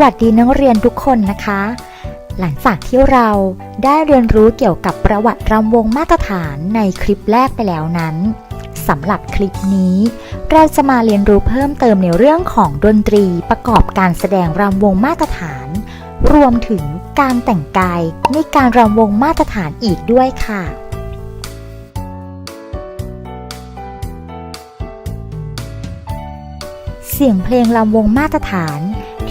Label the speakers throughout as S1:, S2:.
S1: วัสดีนักเรียนทุกคนนะคะ หลังจากที่เราได้เรียนรู้เกี่ยวกับประวัติรำวงมาตรฐานในคลิปแรกไปแล้วนั้นสำหรับคลิปนี้ เราจะมาเรียนรู้เพิ่มเติมในเรื่องของดนตรีประกอบการแสดงรำวงมาตรฐาน รวมถึงการแต่งกายในการรำวงมาตรฐานอีกด้วยค่ะเสียงเพลงรำวงมาตรฐาน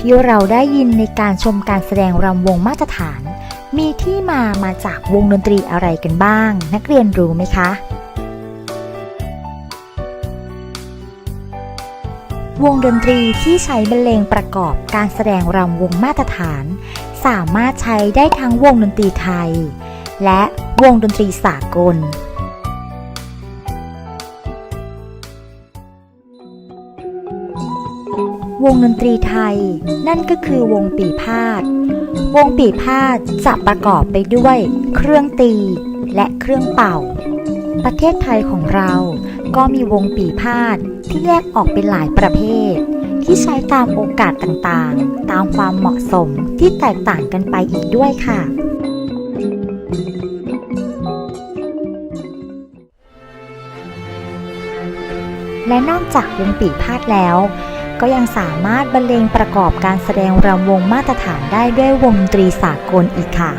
S1: ที่เราได้ยินในการชมการแสดงรำวงมาตรฐาน มีที่มามาจากวงดนตรีอะไรกันบ้าง นักเรียนรู้ไหมคะ วงดนตรีที่ใช้บรรเลงประกอบการแสดงรำวงมาตรฐาน สามารถใช้ได้ทั้งวงดนตรีไทย และวงดนตรีสากล วงดนตรีไทย นั่นก็คือวงปีพาดวงปีพาดจะประกอบไปด้วย เครื่องตีและเครื่องเป่า ประเทศไทยของเราก็มีวงปีพาดที่แยกออกเป็นหลายประเภท ที่ใช้ตามโอกาสต่างๆ ตามความเหมาะสมที่แตกต่างกันไปอีกด้วยค่ะและนอกจากวงปีพาดแล้ว ก็ยังสามารถบรรเลงประกอบการแสดงรำวงมาตรฐานได้ด้วยวงดนตรีสากลอีกค่ะ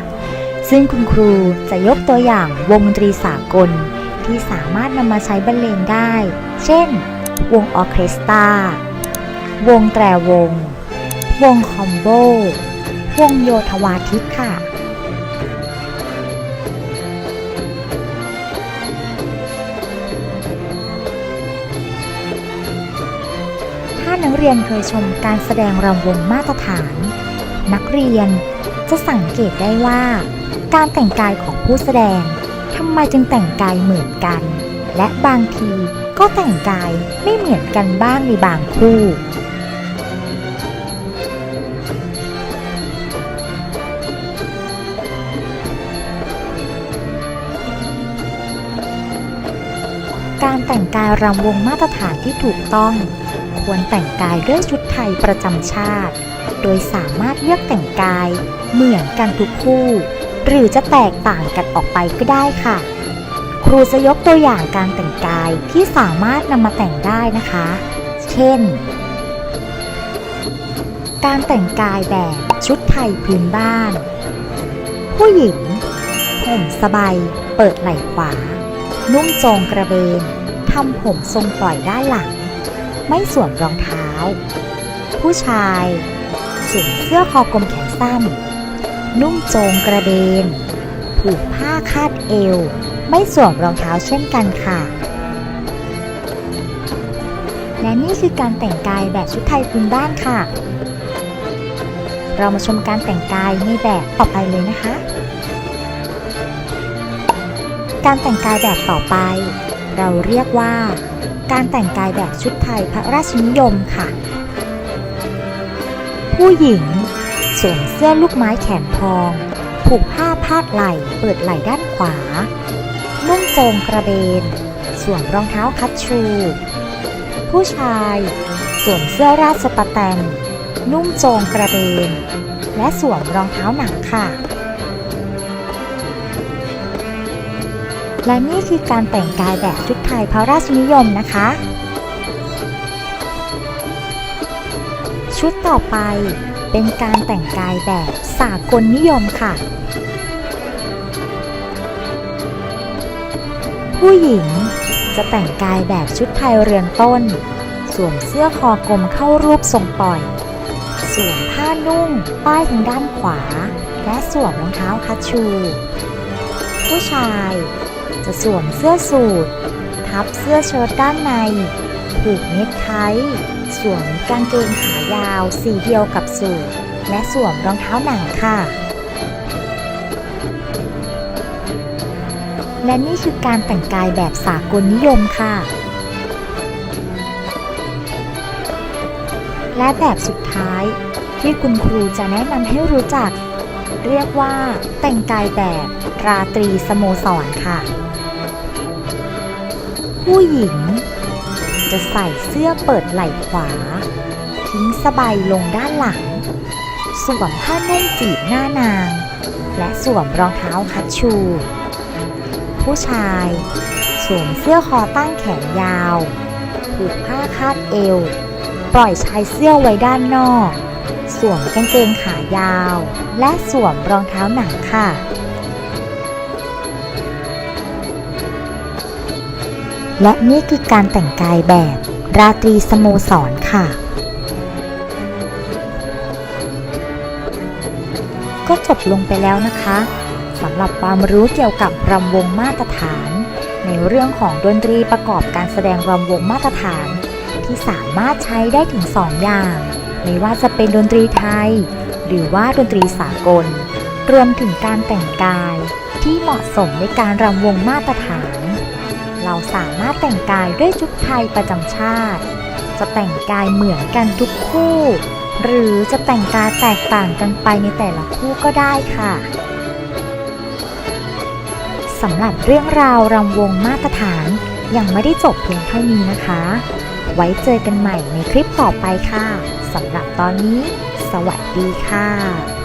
S1: ซึ่งคุณครูจะยกตัวอย่างวงดนตรีสากล ที่สามารถนำมาใช้บรรเลงได้ เช่น วงออเคสตราวงแตรวง วงคอมโบ วงโยธวาทิตค่ะ รียนเคยชมการแสดงรำวงมาตรฐาน นักเรียนจะสังเกตได้ว่า การแต่งกายของผู้แสดงทำไมจึงแต่งกายเหมือนกัน และบางทีก็แต่งกายไม่เหมือนกันบ้างในบางคู่การแต่งกายรำวงมาตรฐานที่ถูกต้อง ควรแต่งกายด้วยชุดไทยประจำชาติ โดยสามารถเลือกแต่งกายเหมือนกันทุกคู่ หรือจะแตกต่างกันออกไปก็ได้ค่ะ ครูจะยกตัวอย่างการแต่งกายที่สามารถนำมาแต่งได้นะคะ เช่น การแต่งกายแบบชุดไทยพื้นบ้าน ผู้หญิงห่มสบายเปิดไหล่ขวา นุ่งโจงกระเบนทำผมทรงปล่อยด้านหลัง ไม่สวมรองเท้า ผู้ชายสวมเสื้อคอกลมแขนสั้น นุ่งโจงกระเบน ผูกผ้าคาดเอว ไม่สวมรองเท้าเช่นกันค่ะ และนี่คือการแต่งกายแบบชุดไทยพื้นบ้านค่ะ เรามาชมการแต่งกายในแบบต่อไปเลยนะคะ การแต่งกายแบบต่อไป เราเรียกว่า การแต่งกายแบบชุดไทยพระราชนิยมค่ะ ผู้หญิงสวมเสื้อลูกไม้แขนพอง ผูกผ้าพาดไหล่เปิดไหล่ด้านขวา นุ่งโจงกระเบน สวมรองเท้าคัชชู ผู้ชายสวมเสื้อราชปะแตน นุ่งโจงกระเบน และสวมรองเท้าหนังค่ะ และนี่คือการแต่งกายแบบชุดไทยพระราชนิยมนะคะ ชุดต่อไปเป็นการแต่งกายแบบสากลนิยมค่ะ ผู้หญิงจะแต่งกายแบบชุดไทยเรือนต้น สวมเสื้อคอกลมเข้ารูปทรงปล่อย สวมผ้านุ่งป้ายทางด้านขวา และสวมรองเท้าคัชชู ผู้ชาย จะสวมเสื้อสูททับเสื้อเชิ้ตด้านใน ผูกเนคไท สวมกางเกงขายาวสีเดียวกับสูทและสวมรองเท้าหนังค่ะ และนี่คือการแต่งกายแบบสากลนิยมค่ะ และแบบสุดท้ายที่คุณครูจะแนะนำให้รู้จัก เรียกว่าแต่งกายแบบราตรีสโมสรค่ะ ผู้หญิง จะใส่เสื้อเปิดไหล่ขวา ทิ้งสบายลงด้านหลัง สวมผ้านุ่งจีบหน้านาง และสวมรองเท้าคัชชู ผู้ชาย สวมเสื้อคอตั้งแขนยาวผูกผ้าคาดเอว ปล่อยชายเสื้อไว้ด้านนอก สวมกางเกงขายาว และสวมรองเท้าหนังค่ะ และนี่คือการแต่งกายแบบราตรีสโมสรค่ะ ก็จบลงไปแล้วนะคะสำหรับความรู้เกี่ยวกับรำวงมาตรฐาน ในเรื่องของดนตรีประกอบการแสดงรำวงมาตรฐาน ที่สามารถใช้ได้ถึง 2 อย่าง ไม่ว่าจะเป็นดนตรีไทย หรือว่าดนตรีสากล รวมถึงการแต่งกายที่เหมาะสมในการรำวงมาตรฐาน เราสามารถแต่งกายด้วยชุดไทยประจำชาติ จะแต่งกายเหมือนกันทุกคู่ หรือจะแต่งกายแตกต่างกันไปในแต่ละคู่ก็ได้ค่ะสำหรับเรื่องราวรำวงมาตรฐานยังไม่ได้จบเพียงเท่านี้นะคะ ไว้เจอกันใหม่ในคลิปต่อไปค่ะสำหรับตอนนี้ สวัสดีค่ะ